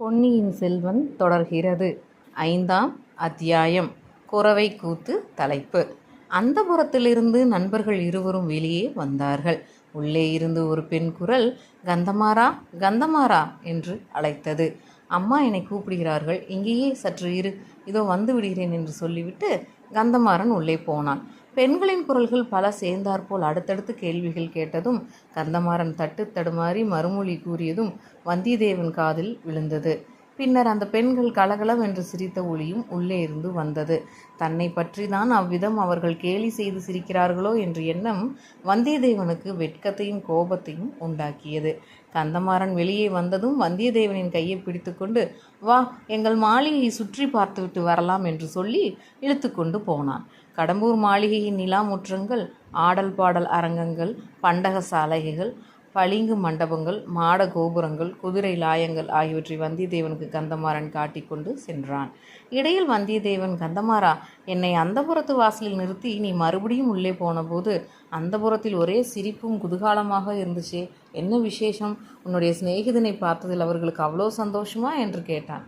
பொன்னியின் செல்வன் தொடர்கிறது. ஐந்தாம் அத்தியாயம். குரவை கூத்து தலைப்பு. அந்த புறத்திலிருந்து நண்பர்கள் இருவரும் வெளியே வந்தார்கள். உள்ளே இருந்து ஒரு பெண் குரல் கந்தமாரா கந்தமாரா என்று அழைத்தது. அம்மா என்னை கூப்பிடுகிறார்கள். இங்கேயே சற்று இரு. இதோ வந்து விடுகிறேன் என்று சொல்லிவிட்டு கந்தமாறன் உள்ளே போனான். பெண்களின் குரல்கள் பல சேர்ந்தாற்போல் அடுத்தடுத்து கேள்விகள் கேட்டதும் கந்தமாறன் தட்டு தடுமாறி மறுமொழி கூறியதும் வந்தியத்தேவன் காதில் விழுந்தது. பின்னர் அந்த பெண்கள் கலகலவென்று சிரித்த ஒளியும் உள்ளே இருந்து வந்தது. தன்னை பற்றிதான் அவ்விதம் அவர்கள் கேலி செய்து சிரிக்கிறார்களோ என்ற எண்ணம் வந்தியத்தேவனுக்கு வெட்கத்தையும் கோபத்தையும் உண்டாக்கியது. கந்தமாறன் வெளியே வந்ததும் வந்தியத்தேவனின் கையை பிடித்துக்கொண்டு வா எங்கள் மாளிகையை சுற்றி பார்த்துவிட்டு வரலாம் என்று சொல்லி இழுத்துக்கொண்டு போனான். கடம்பூர் மாளிகையின் நிலா முற்றங்கள் ஆடல் பாடல் அரங்கங்கள் பண்டக சாலைகள் பளிங்கு மண்டபங்கள் மாட கோபுரங்கள் குதிரை லாயங்கள் ஆகியவற்றை வந்தியத்தேவனுக்கு கந்தமாறன் காட்டிக்கொண்டு சென்றான். இடையில் வந்தியத்தேவன் கந்தமாறா என்னை அந்தபுரத்து வாசலில் நிறுத்தி நீ மறுபடியும் உள்ளே போனபோது அந்தபுரத்தில் ஒரே சிரிப்பும் குதூகாலமாக இருந்துச்சே. என்ன விசேஷம்? உன்னுடைய சிநேகிதனை பார்த்ததில் அவர்களுக்கு அவ்வளோ சந்தோஷமா? என்று கேட்டான்.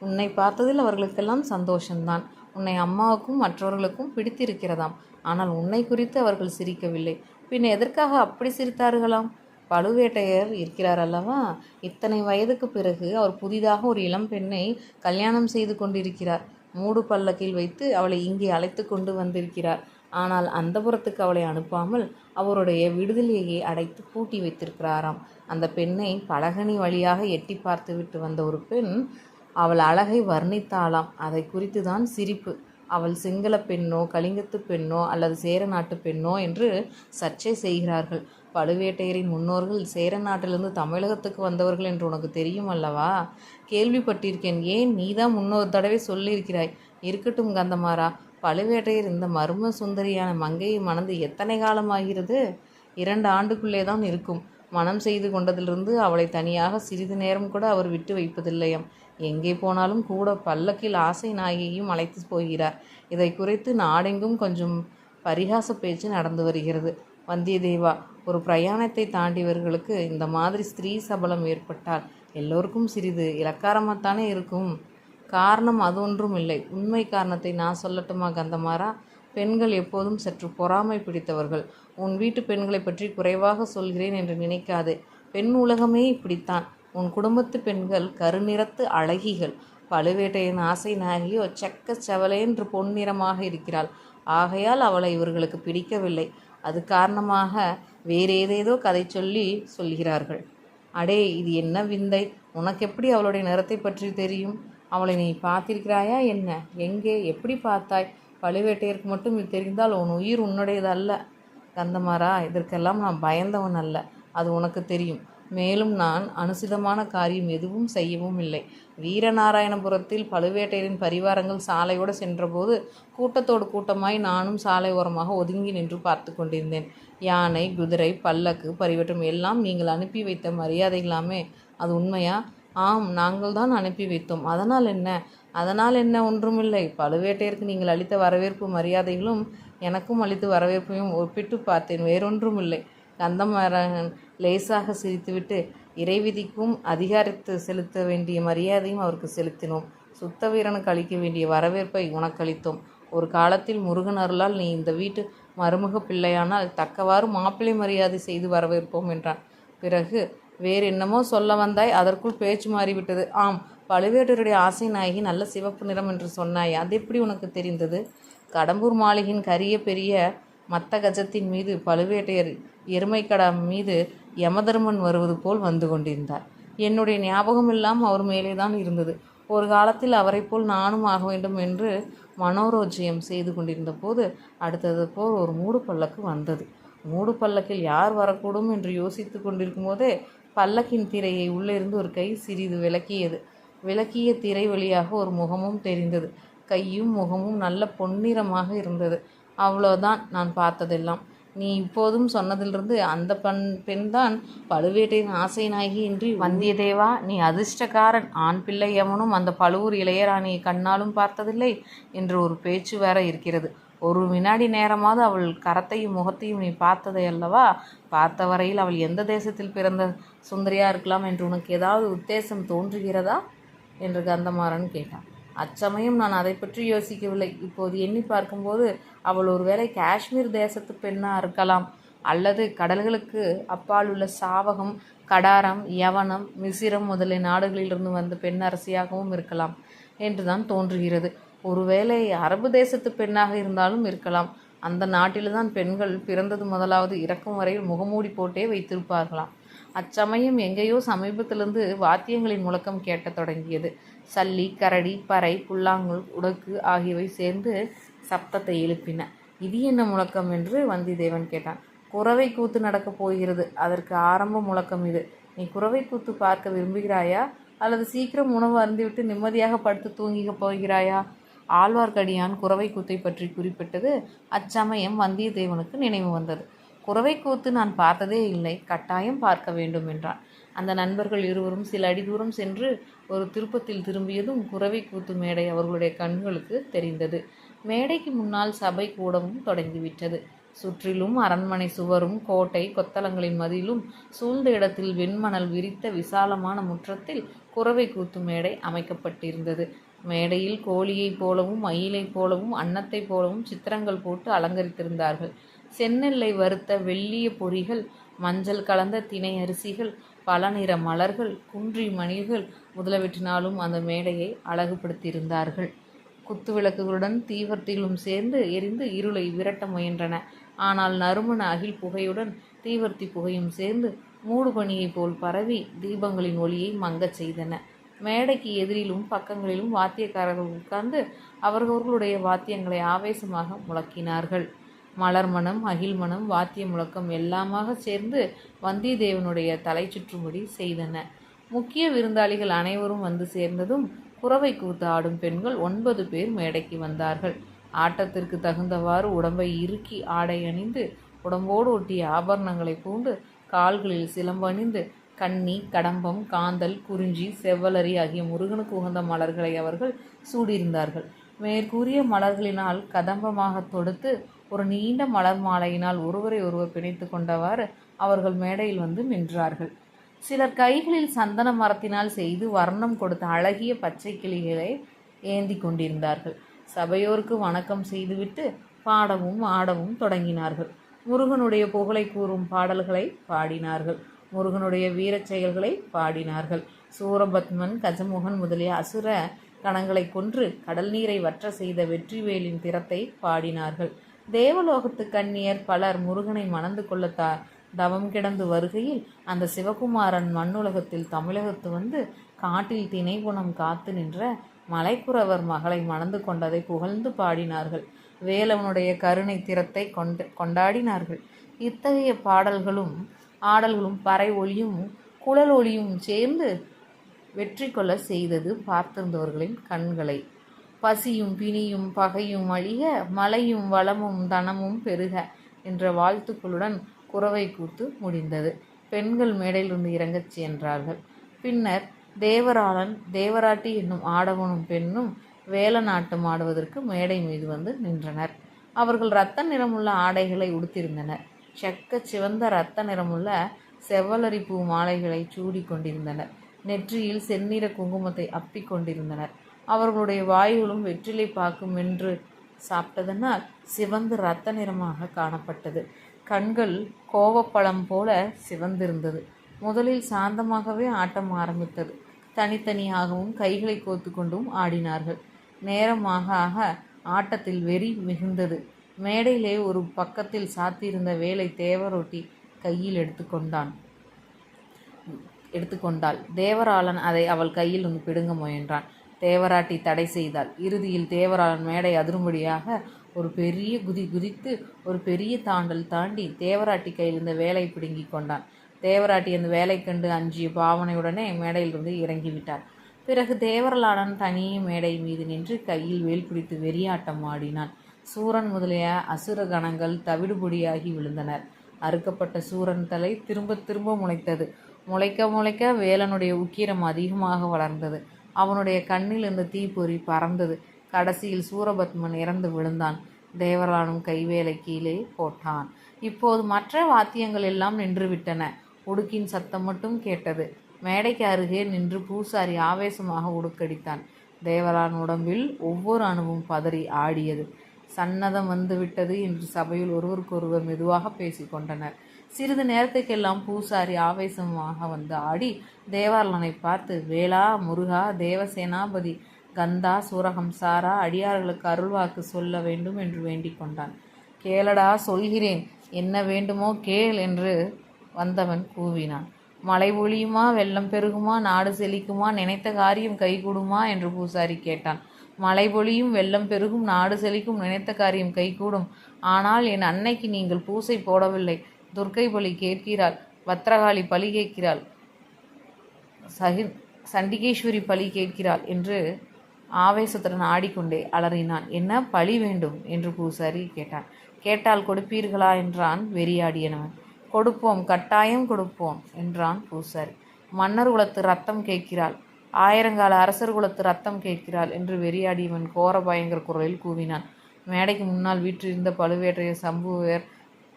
உன்னை பார்த்ததில் அவர்களுக்கெல்லாம் சந்தோஷம்தான். உன்னை அம்மாவுக்கும் மற்றவர்களுக்கும் பிடித்திருக்கிறதாம். ஆனால் உன்னை குறித்து அவர்கள் சிரிக்கவில்லை. பின் எதற்காக அப்படி சிரித்தார்களாம்? பழுவேட்டையர் இருக்கிறார் அல்லவா? இத்தனை வயதுக்கு பிறகு அவர் புதிதாக ஒரு இளம் பெண்ணை கல்யாணம் செய்து கொண்டிருக்கிறார். மூடு பல்லக்கில் வைத்து அவளை இங்கே அழைத்து கொண்டு வந்திருக்கிறார். ஆனால் அந்த புறத்துக்கு அவளை அனுப்பாமல் அவருடைய விடுதலையை அடைத்து பூட்டி வைத்திருக்கிறாராம். அந்த பெண்ணை பலகனி வழியாக எட்டி பார்த்துவிட்டு வந்த ஒரு பெண் அவள் அழகை வர்ணித்தாளாம். அதை குறித்து தான் சிரிப்பு. அவள் சிங்கள பெண்ணோ கலிங்கத்து பெண்ணோ அல்லது சேர நாட்டு பெண்ணோ என்று சர்ச்சை செய்கிறார்கள். பழுவேட்டையரின் முன்னோர்கள் சேர நாட்டிலிருந்து தமிழகத்துக்கு வந்தவர்கள் என்று உனக்கு தெரியும் அல்லவா? கேள்விப்பட்டிருக்கேன். ஏன் நீதான் முன்னொரு தடவை சொல்லியிருக்கிறாய்? இருக்கட்டும் கந்தமாரா பழுவேட்டையர் இந்த மர்ம சுந்தரியான மங்கையை மணந்து எத்தனை காலமாகிறது? இரண்டு ஆண்டுக்குள்ளே தான் இருக்கும். மனம் செய்து கொண்டதிலிருந்து அவளை தனியாக சிறிது நேரம் கூட அவர் விட்டு வைப்பதில்லையாம். எங்கே போனாலும் கூட பல்லக்கில் ஆசை நாயகியும் அழைத்து போகிறார். இதை குறித்து நாடெங்கும் கொஞ்சம் பரிகாச பேச்சு நடந்து வருகிறது. வந்தியத்தேவா ஒரு பிரயாணத்தை தாண்டியவர்களுக்கு இந்த மாதிரி ஸ்திரீ சபலம் ஏற்பட்டால் எல்லோருக்கும் சிறிது இலக்காரமாகத்தானே இருக்கும். காரணம் அது ஒன்றும் இல்லை. உண்மை காரணத்தை நான் சொல்லட்டுமா கந்தமாரா பெண்கள் எப்போதும் சற்று பொறாமை பிடித்தவர்கள். உன் வீட்டு பெண்களை பற்றி குறைவாக சொல்கிறேன் என்று நினைக்காதே. பெண் உலகமே இப்படித்தான். உன் குடும்பத்து பெண்கள் கருநிறத்து அழகிகள். பழுவேட்டையின் ஆசை நாயகியோ செக்க செவலேன்று பொன்னிறமாக இருக்கிறாள். ஆகையால் அவளை இவர்களுக்கு பிடிக்கவில்லை. அது காரணமாக வேறேதேதோ கதை சொல்லி சொல்கிறார்கள். அடே இது என்ன விந்தை? உனக்கு எப்படி அவளுடைய நிறத்தை பற்றி தெரியும்? அவளை நீ பார்த்திருக்கிறாயா என்ன? எங்கே? எப்படி பார்த்தாய்? பழுவேட்டையருக்கு மட்டும் இது தெரிந்தால் உன் உயிர் உன்னுடையது அல்ல கந்தமாரா இதற்கெல்லாம் நான் பயந்தவன் அல்ல அது உனக்கு தெரியும். மேலும் நான் அனுசிதமான காரியம் எதுவும் செய்யவும் இல்லை. வீரநாராயணபுரத்தில் பழுவேட்டையரின் பரிவாரங்கள் சாலையோடு சென்றபோது கூட்டத்தோடு கூட்டமாய் நானும் சாலை ஓரமாக ஒதுங்கி நின்று பார்த்து கொண்டிருந்தேன். யானை குதிரை பல்லக்கு பரிவட்டம் எல்லாம் நீங்கள் அனுப்பி வைத்த மரியாதைகளாமே அது உண்மையா? ஆம் நாங்கள் தான் அனுப்பி வைத்தோம். அதனால் என்ன? அதனால் என்ன ஒன்றுமில்லை. பழுவேட்டையருக்கு நீங்கள் அளித்த வரவேற்பு மரியாதைகளும் எனக்கும் அளித்த வரவேற்பையும் ஒப்பிட்டு பார்த்தேன். வேறொன்றும் இல்லை கந்தமாறன் லேசாக சிரித்துவிட்டு இறைவிதிக்கும் அதிகாரத்து செலுத்த வேண்டிய மரியாதையும் அவருக்கு செலுத்தினோம். சுத்த வீரனுக்கு அளிக்க வேண்டிய வரவேற்பை உனக்களித்தோம். ஒரு காலத்தில் முருகன் அருளால் நீ இந்த வீட்டு மருமக பிள்ளையானால் தக்கவாறு மாப்பிள்ளை மரியாதை செய்து வரவேற்போம் என்றான். பிறகு வேறு என்னமோ சொல்ல வந்தாய் அதற்குள் பேச்சு மாறிவிட்டது. ஆம் பழுவேட்டருடைய ஆசை நாயகி நல்ல சிவப்பு நிறம் என்று சொன்னாய் அது எப்படி உனக்கு தெரிந்தது? கடம்பூர் மாளிகையின் கரிய பெரிய மத்த கஜத்தின் மீது பழுவேட்டையர் எருமைக்கடா மீது யமதர்மன் வருவது போல் வந்து கொண்டிருந்தார். என்னுடைய ஞாபகம் எல்லாம் அவர் மேலே தான் இருந்தது. ஒரு காலத்தில் அவரை போல் நானும் ஆக வேண்டும் என்று மனோரோஜயம் செய்து கொண்டிருந்த போது அடுத்தது போல் ஒரு மூடு பல்லக்கு வந்தது. மூடு பல்லக்கில் யார் வரக்கூடும் என்று யோசித்து கொண்டிருக்கும் போதே பல்லக்கின் திரையை உள்ளிருந்து ஒரு கை சிறிது விளக்கியது. விளக்கிய திரை வழியாக ஒரு முகமும் தெரிந்தது. கையும் முகமும் நல்ல பொன்னிறமாக இருந்தது. அவ்வளோதான் நான் பார்த்ததெல்லாம். நீ இப்போதும் சொன்னதிலிருந்து அந்த பண் பெண்தான் பழுவேட்டையின் ஆசை நாயகி இன்றி வந்தியத்தேவா நீ அதிர்ஷ்டக்காரன். ஆண் பிள்ளை எவனும் அந்த பழுவூர் இளையராணியை கண்ணாலும் பார்த்ததில்லை என்று ஒரு பேச்சு வேற இருக்கிறது. ஒரு வினாடி நேரமாவது அவள் கரத்தையும் முகத்தையும் நீ பார்த்ததை அல்லவா? பார்த்த வரையில் அவள் எந்த தேசத்தில் பிறந்த சுந்தரியாக இருக்கலாம் என்று உனக்கு ஏதாவது உத்தேசம் தோன்றுகிறதா? என்று கந்தமாறன் கேட்டான். அச்சமயம் நான் அதை பற்றி யோசிக்கவில்லை. இப்போது எண்ணி பார்க்கும்போது அவள் ஒருவேளை காஷ்மீர் தேசத்து பெண்ணாக இருக்கலாம். அல்லது கடல்களுக்கு அப்பால் உள்ள சாவகம் கடாரம் யவனம் மிசிரம் முதலிய நாடுகளிலிருந்து வந்த பெண் அரசியாகவும் இருக்கலாம் என்றுதான் தோன்றுகிறது. ஒருவேளை அரபு தேசத்து பெண்ணாக இருந்தாலும் இருக்கலாம். அந்த நாட்டில்தான் பெண்கள் பிறந்தது முதலாவது இறக்கும் வரையில் முகமூடி போட்டே வைத்திருப்பார்களாம். அச்சமயம் எங்கேயோ சமீபத்திலிருந்து வாத்தியங்களின் முழக்கம் கேட்டத் தொடங்கியது. சல்லி கரடி பறை புல்லாங்குள் உடக்கு ஆகியவை சேர்ந்து சப்தத்தை எழுப்பின. இது என்ன முழக்கம்? என்று வந்திதேவன் கேட்டான். குறவை கூத்து நடக்கப் போகிறது. அதற்கு ஆரம்ப முழக்கம் இது. நீ குறவை கூத்து பார்க்க விரும்புகிறாயா? அல்லது சீக்கிரம் உணவு அருந்திவிட்டு நிம்மதியாக படுத்து தூங்கிக்க போகிறாயா? ஆழ்வார்க்கடியான் குறவை கூத்தை பற்றி குறிப்பிட்டது அச்சமயம் வந்தியத்தேவனுக்கு நினைவு வந்தது. குறவை கூத்து நான் பார்த்ததே இல்லை கட்டாயம் பார்க்க வேண்டும் என்றான். அந்த நண்பர்கள் இருவரும் சில அடி தூரம் சென்று ஒரு திருப்பத்தில் திரும்பியதும் குறவை கூத்து மேடை அவர்களுடைய கண்களுக்கு தெரிந்தது. மேடைக்கு முன்னால் சபை கூடவும் தொடங்கிவிட்டது சுற்றிலும் அரண்மனை சுவரும் கோட்டை கொத்தளங்களின் மதிலும் சூழ்ந்த இடத்தில் வெண்மணல் விரித்த விசாலமான முற்றத்தில் குறவை கூத்து மேடை அமைக்கப்பட்டிருந்தது. மேடையில் கோழியைப் போலவும் மயிலைப் போலவும் அன்னத்தைப் போலவும் சித்திரங்கள் போட்டு அலங்கரித்திருந்தார்கள். செந்நெல்லை வறுத்த வெள்ளிய பொறிகள் மஞ்சள் கலந்த தினை அரிசிகள் பல நிற மலர்கள் குன்றி மணிகள் முதலவற்றினாலும் அந்த மேடையை அழகுபடுத்தியிருந்தார்கள். குத்து விளக்குகளுடன் தீவர்த்திகளும் சேர்ந்து எரிந்து இருளை விரட்ட முயன்றன. ஆனால் நறுமண அகில் புகையுடன் தீவர்த்தி புகையும் சேர்ந்து மூடுபனியைப் போல் பரவி தீபங்களின் ஒளியை மங்கச் செய்தன. மேடைக்கு எதிரிலும் பக்கங்களிலும் வாத்தியக்காரர்கள் உட்கார்ந்து அவர்களுடைய வாத்தியங்களை ஆவேசமாக முழக்கினார்கள். மலர் மனம் அகில் மனம் வாத்திய முழக்கம் எல்லாமாக சேர்ந்து வந்தியத்தேவனுடைய தலை சுற்றும்படி செய்தன. முக்கிய விருந்தாளிகள் அனைவரும் வந்து சேர்ந்ததும் குறவை கூத்து ஆடும் பெண்கள் ஒன்பது பேர் மேடைக்கு வந்தார்கள். ஆட்டத்திற்கு தகுந்தவாறு உடம்பை இறுக்கி ஆடை அணிந்து உடம்போடு ஒட்டிய ஆபரணங்களை பூண்டு கால்களில் சிலம்பணிந்து கன்னி கடம்பம் காந்தல் குறிஞ்சி செவ்வலரி ஆகிய முருகனுக்கு உகந்த மலர்களை அவர்கள் சூடியிருந்தார்கள். மேற்கூறிய மலர்களினால் கதம்பமாக தொடுத்து ஒரு நீண்ட மலர் மாலையினால் ஒருவரை ஒருவர் பிணைத்து கொண்டவாறு அவர்கள் மேடையில் வந்து நின்றார்கள். சிலர் கைகளில் சந்தன மரத்தினால் செய்து வர்ணம் கொடுத்த அழகிய பச்சை கிளிகளை ஏந்தி கொண்டிருந்தார்கள். சபையோருக்கு வணக்கம் செய்துவிட்டு பாடவும் ஆடவும் தொடங்கினார்கள். முருகனுடைய புகழை கூறும் பாடல்களை பாடினார்கள். முருகனுடைய வீரச் செயல்களை பாடினார்கள். சூரபத்மன் கஜமுகன் முதலிய அசுர கணங்களை கொன்று கடல் நீரை வற்ற செய்த வெற்றிவேலின் திறத்தை பாடினார்கள். தேவலோகத்து கண்ணியர் பலர் முருகனை மணந்து கொள்ள த தவம் கிடந்து வருகையில் அந்த சிவகுமாரன் மண்ணுலகத்தில் தமிழகத்து வந்து காட்டில் திணைகுணம் காத்து நின்ற மலைக்குறவர் மகளை மணந்து கொண்டதை புகழ்ந்து பாடினார்கள். வேலவனுடைய கருணை திறத்தை கொண்டு கொண்டாடினார்கள். இத்தகைய பாடல்களும் ஆடல்களும் பறை ஒளியும் குழல் ஒளியும் சேர்ந்து வெற்றி கொள்ள செய்தது பார்த்திருந்தவர்களின் கண்களை. பசியும் பிணியும் பகையும் அழிய மலையும் வளமும் தனமும் பெருக என்ற வாழ்த்துக்களுடன் குறவை கூத்து முடிந்தது. பெண்கள் மேடையிலிருந்து இறங்கச் சென்றார்கள் பின்னர் தேவராளன் தேவராட்டி என்னும் ஆடவனும் பெண்ணும் வேலநாட்டம் ஆடுவதற்கு மேடை மீது வந்து நின்றனர். அவர்கள் இரத்த நிறமுள்ள ஆடைகளை உடுத்திருந்தனர். செக்க சிவந்த இரத்த நிறமுள்ள செவ்வலரி பூ மாலைகளை சூடி கொண்டிருந்தனர் நெற்றியில் செந்நிற குங்குமத்தை அப்பிக் கொண்டிருந்தனர் அவர்களுடைய வாய்களும் வெற்றிலை பாக்கும் என்று சாப்பிட்டதனால் சிவந்து இரத்த நிறமாக காணப்பட்டது. கண்கள் கோவப்பழம் போல சிவந்திருந்தது. முதலில் சாந்தமாகவே ஆட்டம் ஆரம்பித்தது. தனித்தனியாகவும் கைகளை கோத்து கொண்டும் ஆடினார்கள். நேரமாக ஆக ஆட்டத்தில் வெறி மிகுந்தது. மேடையிலே ஒரு பக்கத்தில் சாத்தியிருந்த வேலை தேவரொட்டி கையில் எடுத்துக்கொண்டான் எடுத்துக்கொண்டாள் தேவராளன் அதை அவள் கையில் ஒன்று பிடுங்க முயன்றான். தேவராட்டி தடை செய்தாள். இறுதியில் தேவராளன் மேடை அதிரும்படியாக ஒரு பெரிய குதி குதித்து ஒரு பெரிய தாண்டல் தாண்டி தேவராட்டி கையில் இருந்த வேலை பிடுங்கி கொண்டான். தேவராட்டி அந்த வேலை கண்டு அஞ்சிய பாவனையுடனே மேடையிலிருந்து இறங்கிவிட்டார் பிறகு தேவரலாளன் தனியே மேடை மீது நின்று கையில் வேல் பிடித்து வெறியாட்டம் ஆடினான். சூரன் முதலிய அசுர கணங்கள் தவிடுபொடியாகி விழுந்தனர். அறுக்கப்பட்ட சூரன் தலை திரும்ப திரும்ப முளைத்தது. முளைக்க முளைக்க வேலனுடைய உக்கிரம் அதிகமாக வளர்ந்தது. அவனுடைய கண்ணில் இருந்த தீப்பொறி பறந்தது. கடைசியில் சூரபத்மன் இறந்து விழுந்தான். தேவரானும் கைவேலை கீழே போட்டான். இப்போது மற்ற வாத்தியங்கள் எல்லாம் நின்றுவிட்டன. உடுக்கின் சத்தம் மட்டும் கேட்டது. மேடைக்கு அருகே நின்று பூசாரி ஆவேசமாக உடுக்கடித்தான். தேவரான் உடம்பில் ஒவ்வொரு அணுவும் பதறி ஆடியது. சன்னதம் வந்து விட்டது என்று சபையில் ஒருவருக்கொருவர் மெதுவாக பேசிக்கொண்டனர் சிறிது நேரத்துக்கெல்லாம் பூசாரி ஆவேசமாக வந்து ஆடி தேவாரலனை பார்த்து வேளா முருகா தேவசேனாபதி கந்தா சூரகம் சாரா அடியார்களுக்கு அருள்வாக்கு சொல்ல வேண்டும் என்று வேண்டிக் கொண்டான். கேளடா சொல்கிறேன். என்ன வேண்டுமோ கேள் என்று வந்தவன் கூவினான். மழை ஒழியுமா வெள்ளம் பெருகுமா? நாடு செழிக்குமா? நினைத்த காரியம் கைகூடுமா? என்று பூசாரி கேட்டான். மழை பொழியும் வெள்ளம் பெருகும் நாடு செழிக்கும் நினைத்த காரியம் கைகூடும். ஆனால் என் அன்னைக்கு நீங்கள் பூசை போடவில்லை. துர்க்கை பலி கேட்கிறாள் பத்ரகாளி பலி கேட்கிறாள் சகி சண்டிகேஸ்வரி பலி கேட்கிறாள் என்று ஆவேசத்துடன் ஆடிக்கொண்டே அலறினான். என்ன பழி வேண்டும்? என்று பூசாரி கேட்டான். கேட்டால் கொடுப்பீர்களா? என்றான் வெறியாடியனவன். கொடுப்போம் கட்டாயம் கொடுப்போம் என்றான் பூசாரி. மன்னர் குலத்து ரத்தம் கேட்கிறாள் ஆயிரங்கால அரசர் குலத்து ரத்தம் கேட்கிறாள் என்று வெறியாடியவன் கோர பயங்கர குரலில் கூவினான். மேடைக்கு முன்னால் வீற்றிருந்த பழுவேற்றையர் சம்புவர்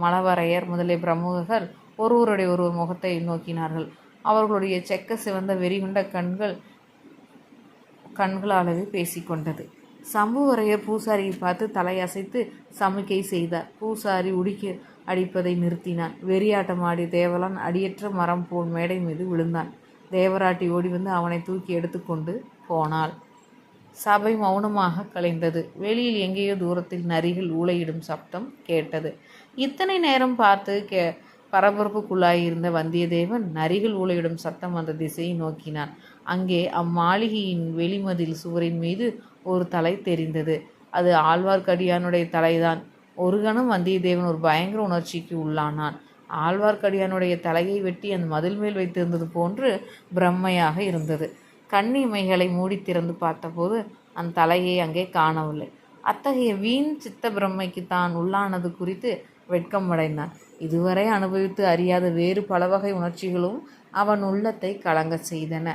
மலவரையர் முதலிய பிரமுகர்கள் ஒருவருடைய ஒருவர் முகத்தை நோக்கினார்கள். அவர்களுடைய செக்க சிவந்த வெறிகுண்ட கண்கள் கண்களாலவே பேசிக்கொண்டது சம்புவரையர் பூசாரியை பார்த்து தலையசைத்து சமிக்கை செய்தார். பூசாரி உடிக்க அடிப்பதை நிறுத்தினான். வெறியாட்டமாடி தேவலான் அடியற்ற மரம் போல் மேடை மீது விழுந்தான். தேவராட்டி ஓடி வந்து அவனை தூக்கி எடுத்துக்கொண்டு போனாள். சபை மௌனமாக கலைந்தது. வெளியில் எங்கேயோ தூரத்தில் நரிகள் ஊளையிடும் சப்தம் கேட்டது. இத்தனை நேரம் பார்த்து கே பரபரப்புக்குள்ளாயிருந்த வந்தியத்தேவன் நரிகள் ஊழையிடும் சத்தம் அந்த திசையை நோக்கினான். அங்கே அம்மாளிகையின் வெளிமதில் சுவரின் மீது ஒரு தலை தெரிந்தது. அது ஆழ்வார்க்கடியானுடைய தலைதான். ஒரு கணம் வந்தியத்தேவன் ஒரு பயங்கர உணர்ச்சிக்கு உள்ளானான். ஆழ்வார்க்கடியானுடைய தலையை வெட்டி அந்த மதில் மேல் வைத்திருந்தது போன்று பிரம்மையாக இருந்தது. கண்ணிமைகளை இமைகளை மூடி திறந்து பார்த்தபோது அந்த தலையை அங்கே காணவில்லை. அத்தகைய வீண் சித்த பிரம்மைக்கு தான் உள்ளானது குறித்து வெட்கம் அடைந்தான். இதுவரை அனுபவித்து அறியாத வேறு பல வகை உணர்ச்சிகளும் அவன் உள்ளத்தை கலங்கச் செய்தன.